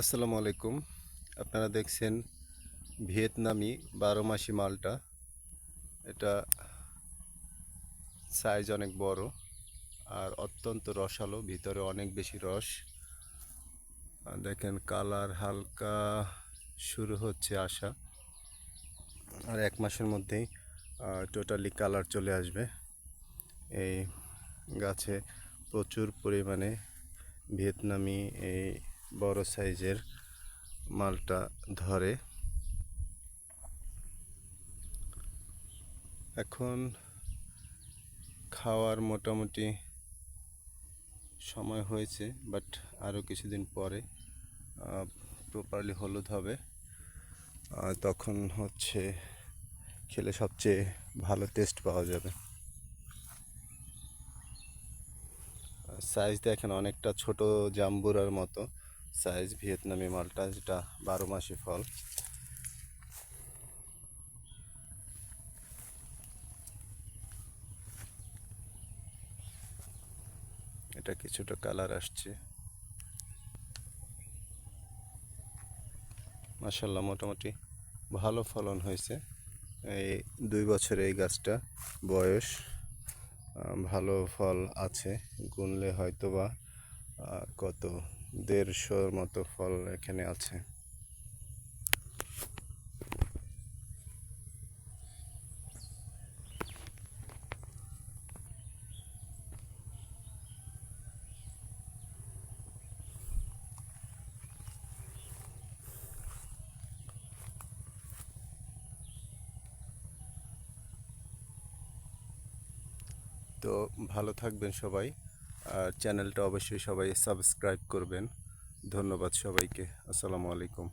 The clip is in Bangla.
আসসালামু আলাইকুম। আপনারা দেখছেন ভিয়েতনামি বারো মাসি মালটা। এটা সাইজ অনেক বড় আর অত্যন্ত রসালো, ভিতরে অনেক বেশি রস। দেখেন কালার হালকা শুরু হচ্ছে আসা। আর এক মাসের মধ্যেই টোটালি কালার চলে আসবে। এই গাছে প্রচুর পরিমাণে ভিয়েতনামি, এই বড় সাইজের মালটা ধরে। এখন খাওয়ার মোটামুটি সময় হয়েছে বাট আরও কিছুদিন পরে প্রপারলি হলুদ হবে। তখন হচ্ছে খেলে সবচেয়ে ভালো টেস্ট পাওয়া যাবে। সাইজ দেখেন, অনেকটা ছোট জাম্বুরার মতো। সাইজ ভিয়েতনামি মালটা, যেটা বারো মাসি ফল। এটা কিছুটা কালার আসছে। মাসাল্লাহ মোটামুটি ভালো ফলন হয়েছে। এই দুই বছর এই গাছটা বয়স ভালো ফল আছে। গুনলে হয়তো বা কত দেড়শোর মতো ফল এখানে আছে। তো ভালো থাকবেন সবাই। আর চ্যানেলটা অবশ্যই সবাই সাবস্ক্রাইব করবেন। ধন্যবাদ সবাইকে। আসসালামু আলাইকুম।